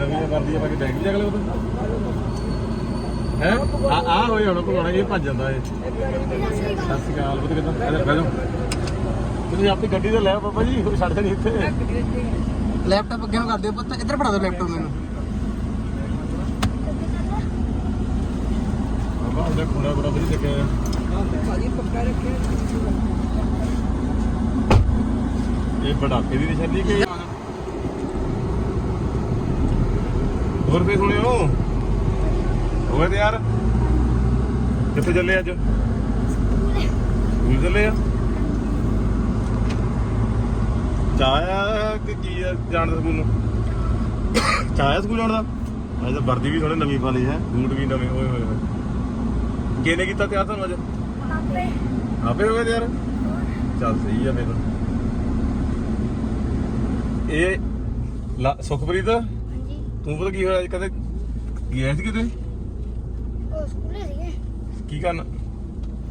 ਨਵੀਂ ਵਰਦੀ ਆ ਬਾਕੀ ਬੈਗ ਵੀ ਅਗਲੇ ਉਹਦੇ ਹੈ? ਆ ਆ ਹੋਏ ਹੁਣ ਕੋਣਾ ਇਹ ਭੱਜ ਜਾਂਦਾ ਇਹ। ਸਤਿ ਸ਼੍ਰੀ ਅਕਾਲ ਬੁੱਧ ਕਿਦਾਂ? ਇੱਧਰ ਬਹਿ ਜਾਓ ਤੁਸੀਂ ਆਪਣੀ ਗੱਡੀ ਤੇ ਲੈ ਆਓ ਬਾਬਾ ਜੀ ਛੱਡ ਦੇਣੀ ਇੱਥੇ। ਲੈਪਟਾਪ ਅੱਗੇ ਨੂੰ ਕਰ ਦਿਓ ਪੁੱਤ ਇੱਧਰ ਫੜਾ ਦਿਓ ਲੈਪਟਾਪ ਮੈਨੂੰ। ਬਾਬਾ ਉਹਦਾ ਖੁਣਾ ਬੜਾ ਵਧੀਆ ਲੱਗਿਆ ਭਾਜੀ ਪੱਕਾ ਰੱਖਿਆ ਇਹ ਬੜਾਪੇ ਦੀ ਨਿਸ਼ਾਨੀ ਕਿ ਹੋਰ ਵੀ ਸੁਣਿਓ? ਹੋਵੇ ਤੇ ਯਾਰ ਕਿੱਥੇ ਚੱਲੇ ਅੱਜ? ਸਕੂਲ ਚੱਲੇ ਆ? ਚਾਇਆ ਕਿ ਕੀ ਆ ਜਾਣ ਸਕੂਲ ਨੂੰ? ਚਾਇਆ ਸਕੂਲ ਜਾਣ ਦਾ? ਅੱਜ ਤਾਂ ਵਰਦੀ ਵੀ ਥੋੜੇ ਨਵੀਂ ਪਾ ਲਈ ਹੈ ਬੂਟ ਵੀ ਨਵੇਂ ਓਏ ਹੋਏ ਹੋਏ। ਕਿਹਨੇ ਕੀਤਾ ਤਿਆਰ ਤੁਹਾਨੂੰ ਅੱਜ? ਆਪੇ। ਹੋ ਗਏ ਤਿਆਰ? ਚੱਲ ਸਹੀ ਆ ਫਿਰ। ਇਹ ਸੁਖਪ੍ਰੀਤ? ਤੂੰ ਪਤਾ ਕੀ ਹੋਇਆ ਅੱਜ ਕਦੇ? ਗਿਆ ਸੀ ਕਿਤੇ? ਉਹ ਸਕੂਲੇ ਸੀਗੇ। ਕੀ ਕਰਨ?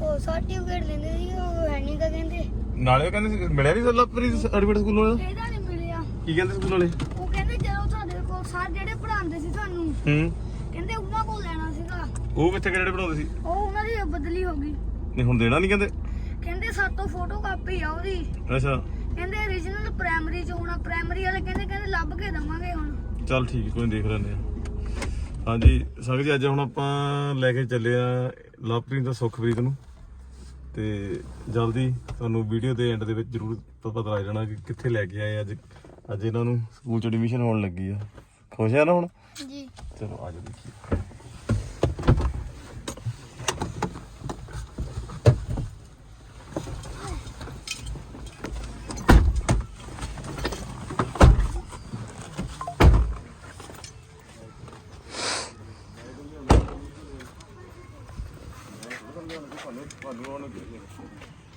ਉਹ ਸਰਟੀਫਿਕੇਟ ਲੈਂਦੇ ਸੀ ਉਹ ਹੈ ਨਹੀਂ ਤਾਂ ਕਹਿੰਦੇ। ਨਾਲੇ ਕਹਿੰਦੇ ਸੀ ਮਿਲਿਆ ਨਹੀਂ ਲਵਪ੍ਰੀਤ ਸਰਟੀਫਿਕੇਟ ਸਕੂਲ ਵਾਲਾ ਇਹਦਾ ਨਹੀਂ ਮਿਲਿਆ। ਕੀ ਕਹਿੰਦੇ ਸਕੂਲ ਵਾਲੇ? ਉਹ ਕਹਿੰਦੇ ਜਦੋਂ ਤੁਹਾਡੇ ਕੋਲ ਸਰ ਜਿਹੜੇ ਪੜਾਉਂਦੇ ਸੀ ਤੁਹਾਨੂੰ ਹੂੰ। ਕਹਿੰਦੇ ਉਹਨਾਂ ਕੋਲ ਲੈਣਾ ਸੀਗਾ। ਉਹ ਕਿੱਥੇ ਕਿਹੜੇ ਬਣਾਉਂਦੇ ਸੀ? ਉਹ ਉਹਨਾਂ ਦੀ ਬਦਲੀ ਹੋ ਗਈ। ਨਹੀਂ ਹੁਣ ਦੇਣਾ ਨਹੀਂ ਕਹਿੰਦੇ? ਕਹਿੰਦੇ ਸਾਤੋਂ ਫੋਟੋ ਕਾਪੀ ਆ ਉਹਦੀ। ਅੱਛਾ। ਕਹਿੰਦੇ origignal ਪ੍ਰਾਇਮਰੀ ਚ ਹੋਣਾ ਪ੍ਰਾਇਮਰੀ ਵਾਲੇ ਕਹਿੰਦੇ ਕਹਿੰਦੇ ਲੱਭ ਕੇ ਦਵਾਂਗੇ ਹੁਣ। ਚੱਲ ਠੀਕ ਹੈ, ਕੋਈ ਨੀ, ਦੇਖ ਲੈਂਦੇ ਆ ਹਾਂਜੀ ਸੰਗਤ ਜੀ ਅੱਜ ਹੁਣ ਆਪਾਂ ਲੈ ਕੇ ਚੱਲੇ ਆ ਲਵਪ੍ਰੀਤ ਤੇ ਸੁਖਪ੍ਰੀਤ ਨੂੰ। ਤੇ ਜਲਦੀ ਤੁਹਾਨੂੰ ਵੀਡੀਓ ਦੇ ਐਂਡ ਦੇ ਵਿੱਚ ਜ਼ਰੂਰ ਪ- ਪਤਾ ਲੱਗ ਜਾਣਾ ਕਿ ਕਿੱਥੇ ਲੈ ਕੇ ਆਏ ਅੱਜ। ਅੱਜ ਇਹਨਾਂ ਨੂੰ ਸਕੂਲ ਚ ਐਡਮਿਸ਼ਨ ਹੋਣ ਲੱਗੀ ਆ। ਖੁਸ਼ ਆ ਨਾ ਹੁਣ? ਜੀ। ਚਲੋ ਆ ਜਾਓ ਦੇਖੀਏ।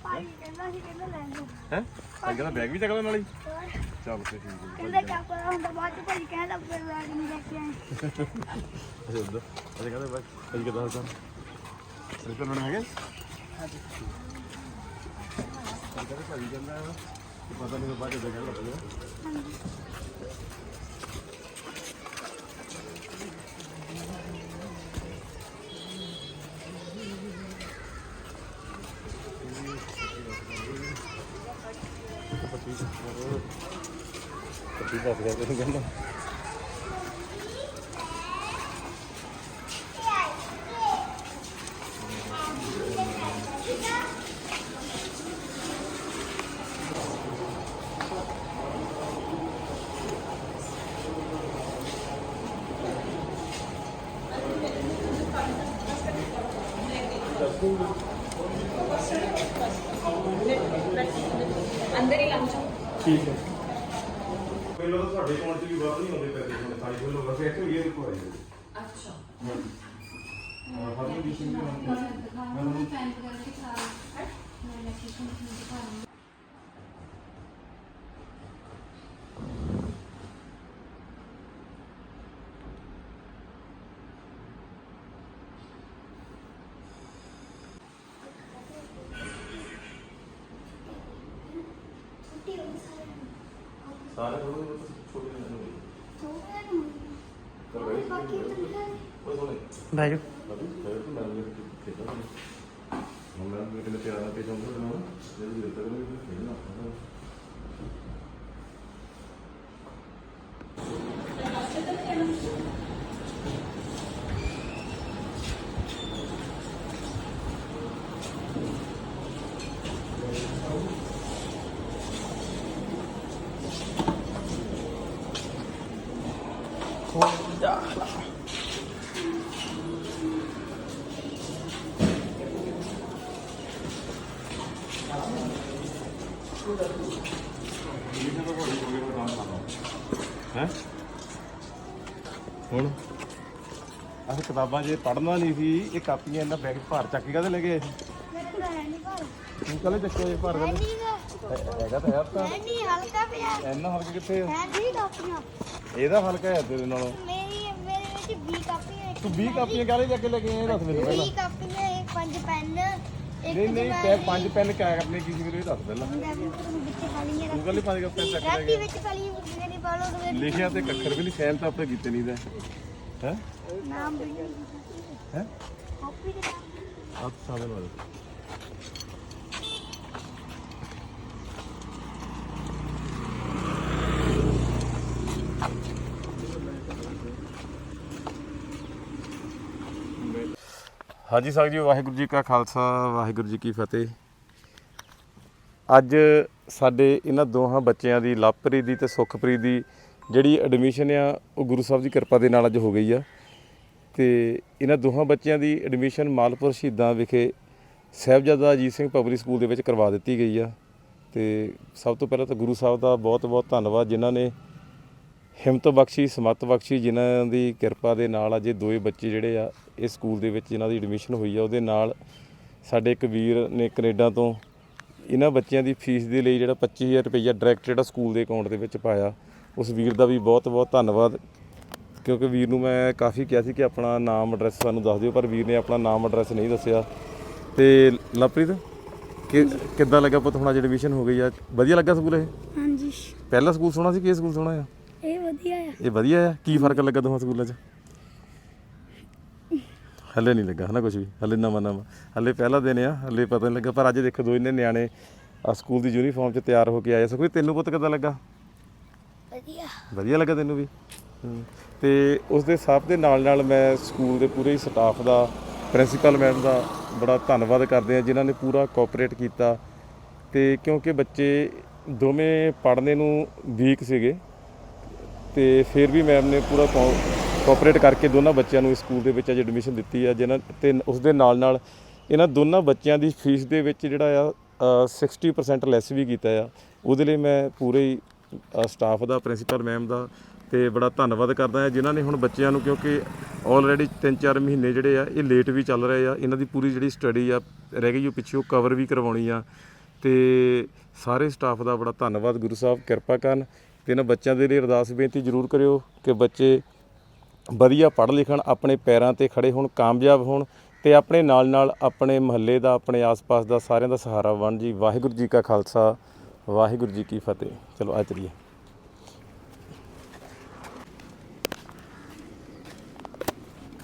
ਭਾਈ ਕਹਿੰਦਾ ਸੀ ਕਹਿੰਦਾ ਲੈ ਲਓ। ਹੈ? ਕਹਿੰਦਾ ਬੈਗ ਵੀ ਚੱਕ ਲੈ ਨਾਲ ਹੀ। ਚੱਲ ਤੇ ਠੀਕ ਹੈ ਕਹਿੰਦਾ ਕਿਆ ਪਤਾ ਹੁੰਦਾ ਬਾਅਦ ਚ ਭਾਈ ਕਹਿੰਦਾ ਫਿਰ ਬੈਗ ਨਹੀਂ ਲੈ ਕੇ ਆਏ ਅੱਛਾ ਉਧਰ। ਅੱਛਾ ਕਹਿੰਦਾ ਬਸ ਅਜੀ ਕਿਦਾਂ ਹਾਲ ਰਿਪੇਅਰ ਹੋਣਾ ਹੈਗੇ? ਹਾਂਜੀ। ਕਹਿੰਦਾ ਭਾਈ ਕਹਿੰਦਾ ਪਤਾ ਨਹੀਂ ਬਾਅਦ ਚ ਕਹਿੰਦਾ ਪਤਾ ਹਾਂਜੀ। ਪੱਤੀ ਦੱਸ ਗਿਆ ਤੈਨੂੰ ਕਹਿੰਦਾ ਠੀਕ ਹੈ। ਪਹਿਲਾਂ ਤਾਂ ਤੁਹਾਡੇ ਅਕਾਊਂਟ 'ਚ ਵੀ ਬਾਹਰ ਨਹੀਂ ਆਉਂਦੇ ਪੈਸੇ ਹੁਣ ਤਾਂ ਹੀ ਲੋਕ ਵੈਸੇ ਇੱਥੇ ਹੀ ਇਹ ਕੋਈ ਅੱਛਾ। ਹਾਂ ਹਾਂ ਜੀ ਸਿੰਘ ਮੈਂ ਤੁਹਾਨੂੰ ਛੁੱਟੀ ਸਾਰੇ ਥੋੜੇ ਛੋਟੇ ਨੇ। ਥੋੜਾ ਬਾਕੀ ਤਾਂ ਉਹ ਸੋਨੇ ਬਹਿ ਜਾਓ। ਬਾਬੂ ਮੈਂ ਤਾਂ ਮੈਂ ਵੀ ਖੇਡਦਾ ਹਾਂ ਮੈਂ ਵੀ ਕਿਤੇ ਪਿਆਰ ਨਾਲ ਪੇਚਾਉਂਦਾ ਨਾ ਜੇ ਦਿੱਤਾ ਕਰੇ ਹੈ? ਹੁਣ? ਆਹ ਕਿਤਾਬਾਂ ਜੇ ਪੜ੍ਹਨਾ ਨਹੀਂ ਸੀ ਇਹ ਕਾਪੀਆਂ ਇਹਨਾਂ ਬੈਗ ਭਾਰ ਚੱਕ ਕੇ ਕਾਹਦੇ ਲੈ ਘਰ ਤੂੰ ਕੱਲੇ ਚੱਕੇ ਜੇ ਭਾਰ ਹੈ- ਹੈਗਾ ਤਾਂ ਹੈ ਤਾਂ ਨਹੀਂ ਹਲਕਾ ਪਿਆ। ਇੰਨਾ ਹਲਕਾ ਕਿੱਥੇ? ਹੈ ਨਹੀਂ ਕਾਪੀਆਂ। ਇਹਦਾ ਹਲਕਾ ਹੈ ਤੇਰੇ ਨਾਲੋਂ। ਮੇਰੀ ਮੇਰੇ ਵਿੱਚ 20 ਕਾਪੀਆਂ ਇੱਕ ਤੂੰ 20 ਕਾਪੀਆਂ ਕਾਹਦੇ ਚੱਕ ਕੇ ਲੈ ਕੇ ਆਇਆ ਦੱਸ ਮੈਨੂੰ ਪਹਿਲਾਂ। 20 ਕਾਪੀਆਂ ਇੱਕ ਪੰਜ ਪੈਨ ਨਹੀਂ ਨਹੀਂ ਪੈ ਪੰਜ ਪੈਨ ਕਿਆ ਕਰਨੇ ਕੀ ਸੀ ਮੇਰੇ ਇਹ ਦੱਸ ਪਹਿਲਾਂ। ਤੂੰ ਕੱਲੇ ਪੰਜ ਪੈਨ ਚੱਕ ਲੈ ਰੱਖੀ ਵਿੱਚ ਪਾਲੀਆਂ ਮੁਰਗੀਆਂ ਨਹੀਂ ਪਾਲੋ ਤੇ ਲਿਖਿਆ ਤੇ ਕੱਖਰ ਵੀ ਨਹੀਂ ਸੈਨ ਤਾਂ ਆਪਣੇ ਕੀਤੇ ਨਹੀਂ ਦਾ ਹੈ? ਨਾਮ ਵੀ ਹੈ? ਕਾਪੀ ਦੇ ਨਾਮ। ਆਪ ਸਾਹਮਣੇ ਵਾਲੇ। ਹਾਂਜੀ ਸਾਹਿਬ ਜੀ, ਵਾਹਿਗੁਰੂ ਜੀ ਕਾ ਖਾਲਸਾ, ਵਾਹਿਗੁਰੂ ਜੀ ਕੀ ਫਤਿਹ। ਅੱਜ ਸਾਡੇ ਇਹਨਾਂ ਦੋਹਾਂ ਬੱਚਿਆਂ ਦੀ ਲਵਪ੍ਰੀਤ ਦੀ ਤੇ ਸੁਖਪ੍ਰੀਤ ਦੀ ਜਿਹੜੀ ਐਡਮਿਸ਼ਨ ਆ, ਉਹ ਗੁਰੂ ਸਾਹਿਬ ਦੀ ਕਿਰਪਾ ਦੇ ਨਾਲ ਅੱਜ ਹੋ ਗਈ ਆ। ਤੇ ਇਹਨਾਂ ਦੋਹਾਂ ਬੱਚਿਆਂ ਦੀ ਐਡਮਿਸ਼ਨ ਮਾਲਪੁਰ ਸ਼ਹੀਦਾਂ ਵਿਖੇ ਸਾਹਿਬਜ਼ਾਦਾ ਅਜੀਤ ਸਿੰਘ ਪਬਲਿਕ ਸਕੂਲ ਦੇ ਵਿੱਚ ਕਰਵਾ ਦਿੱਤੀ ਗਈ ਆ। ਤੇ ਸਭ ਤੋਂ ਪਹਿਲਾਂ ਤਾਂ ਗੁਰੂ ਸਾਹਿਬ ਦਾ ਬਹੁਤ-ਬਹੁਤ ਧੰਨਵਾਦ ਜਿਨ੍ਹਾਂ ਨੇ ਹਿੰਮਤ ਬਖਸ਼ੀ ਸਮੱਤ ਬਖਸ਼ੀ ਜਿਨ੍ਹਾਂ ਦੀ ਕਿਰਪਾ ਦੇ ਨਾਲ ਅੱਜ ਦੋਏ ਬੱਚੇ ਜਿਹੜੇ ਆ ਇਸ ਸਕੂਲ ਦੇ ਵਿੱਚ ਜਿਨ੍ਹਾਂ ਦੀ ਐਡਮਿਸ਼ਨ ਹੋਈ ਆ ਉਹਦੇ ਨਾਲ ਸਾਡੇ ਇੱਕ ਵੀਰ ਨੇ ਕੈਨੇਡਾ ਤੋਂ ਇਹਨਾਂ ਬੱਚਿਆਂ ਦੀ ਫੀਸ ਦੇ ਲਈ ਜਿਹੜਾ 25000 ਰੁਪਈਆ ਡਾਇਰੈਕਟ ਜਿਹੜਾ ਸਕੂਲ ਦੇ ਅਕਾਊਂਟ ਦੇ ਵਿੱਚ ਪਾਇਆ। ਉਸ ਵੀਰ ਦਾ ਵੀ ਬਹੁਤ-ਬਹੁਤ ਧੰਨਵਾਦ। ਕਿਉਂਕਿ ਵੀਰ ਨੂੰ ਮੈਂ ਕਾਫੀ ਕਿਹਾ ਸੀ ਕਿ ਆਪਣਾ ਨਾਮ ਐਡਰੈਸ ਸਾਨੂੰ ਦੱਸ ਦਿਓ ਪਰ ਵੀਰ ਨੇ ਆਪਣਾ ਨਾਮ ਐਡਰੈਸ ਨਹੀਂ ਦੱਸਿਆ। ਤੇ ਲਵਪ੍ਰੀਤ ਕਿ ਕਿੱਦਾਂ ਲੱਗਾ ਪੁੱਤ ਹੁਣ ਅੱਜ ਐਡਮਿਸ਼ਨ ਹੋ ਗਈ ਆ? ਵਧੀਆ ਲੱਗਾ ਸਕੂਲ ਇਹ? ਹਾਂਜੀ। ਪਹਿਲਾ ਸਕੂਲ ਸੋਹਣਾ ਸੀ ਕਿ ਇਹ ਸਕੂਲ ਸੋਹਣਾ ਆ? ਇਹ ਵਧੀਆ ਆ ਕੀ ਫ਼ਰਕ ਲੱਗਾ ਦੋਹਾਂ ਸਕੂਲਾਂ 'ਚ? ਹੱਲੇ ਨਹੀਂ ਲੱਗਾ ਹਨਾ ਕੁਝ ਵੀ? ਹੱਲੇ ਨਵਾਂ ਨਵਾਂ। ਹੱਲੇ ਪਹਿਲਾ ਦਿਨ ਆ ਹੱਲੇ ਪਤਾ ਨਹੀਂ ਲੱਗਾ ਪਰ ਅੱਜ ਦੇਖੋ ਦੋ ਇਹਨੇ ਨਿਆਣੇ ਆ ਸਕੂਲ ਦੀ ਯੂਨੀਫਾਰਮ 'ਚ ਤਿਆਰ ਹੋ ਕੇ ਆਏ ਸੋ ਕੋਈ ਤੈਨੂੰ ਪੁੱਤ ਕਿੱਦਾਂ ਲੱਗਾ? ਵਧੀਆ। ਵਧੀਆ ਲੱਗਾ ਤੈਨੂੰ ਵੀ। ਤੇ ਉਸ ਦੇ ਸਭ ਦੇ ਨਾਲ ਨਾਲ ਮੈਂ ਸਕੂਲ ਦੇ ਪੂਰੇ ਸਟਾਫ ਦਾ ਪ੍ਰਿੰਸੀਪਲ ਮੈਡਮ ਦਾ ਬੜਾ ਧੰਨਵਾਦ ਕਰਦੇ ਆ ਜਿਨ੍ਹਾਂ ਨੇ ਪੂਰਾ ਕੋਆਪਰੇਟ ਕੀਤਾ। ਤੇ ਕਿਉਂਕਿ ਬੱਚੇ ਦੋਵੇਂ ਪੜ੍ਹਨੇ ਨੂੰ ਵੀਕ ਸੀਗੇ ਤੇ ਫਿਰ ਵੀ ਮੈਮ ਨੇ ਪੂਰਾ ਕੋਆਪਰੇਟ ਕਰਕੇ ਦੋਨਾਂ ਬੱਚਿਆਂ ਨੂੰ ਇਸ ਸਕੂਲ ਦੇ ਵਿੱਚ ਅੱਜ ਐਡਮਿਸ਼ਨ ਦਿੱਤੀ ਆ ਜਿਹਨਾਂ ਤੇ ਉਸ ਦੇ ਨਾਲ ਨਾਲ ਇਹਨਾਂ ਦੋਨਾਂ ਬੱਚਿਆਂ ਦੀ ਫੀਸ ਦੇ ਵਿੱਚ ਜਿਹੜਾ ਆ ਅ, 60% ਲੈਸ ਵੀ ਕੀਤਾ ਆ। ਉਹਦੇ ਲਈ ਮੈਂ ਪੂਰੇ ਸਟਾਫ ਦਾ ਪ੍ਰਿੰਸੀਪਲ ਮੈਮ ਦਾ ਤੇ ਬੜਾ ਧੰਨਵਾਦ ਕਰਦਾ ਹਾਂ ਜਿਨ੍ਹਾਂ ਨੇ ਹੁਣ ਬੱਚਿਆਂ ਨੂੰ ਕਿਉਂਕਿ ਆਲਰੇਡੀ 3-4 ਮਹੀਨੇ ਜਿਹੜੇ ਆ ਇਹ ਲੇਟ ਵੀ ਚੱਲ ਰਹੇ ਆ। ਇਹਨਾਂ ਦੀ ਪੂਰੀ ਜਿਹੜੀ ਸਟੱਡੀ ਆ ਰਹਿ ਗਈ ਉਹ ਪਿੱਛੇ ਉਹ ਕਵਰ ਵੀ ਕਰਵਾਉਣੀ ਆ। ਤੇ ਸਾਰੇ ਸਟਾਫ ਦਾ ਬੜਾ ਧੰਨਵਾਦ ਗੁਰੂ ਸਾਹਿਬ ਕਿਰਪਾ ਕਰਨ। ਤੇ ਇਹਨਾਂ ਬੱਚਿਆਂ ਦੇ ਲਈ ਅਰਦਾਸ ਬੇਨਤੀ ਜ਼ਰੂਰ ਕਰਿਓ ਕਿ ਬੱਚੇ ਵਧੀਆ ਪੜ੍ਹ ਲਿਖਣ, ਆਪਣੇ ਪੈਰਾਂ ਤੇ ਖੜੇ ਹੋਣ, ਕਾਮਯਾਬ ਹੋਣ ਤੇ ਆਪਣੇ ਨਾਲ ਨਾਲ ਆਪਣੇ ਮਹੱਲੇ ਦਾ, ਆਪਣੇ ਆਸ-ਪਾਸ ਦਾ ਸਾਰਿਆਂ ਦਾ ਸਹਾਰਾ ਬਣ ਜੀ ਵਾਹਿਗੁਰੂ ਜੀ ਕਾ ਖਾਲਸਾ, ਵਾਹਿਗੁਰੂ ਜੀ ਕੀ ਫਤਿਹ। ਚਲੋ, ਆ ਚਲੀਏ।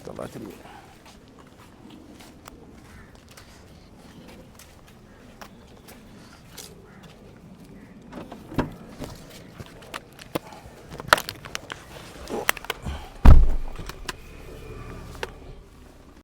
ਚਲੋ, ਆ ਚਲੀਏ।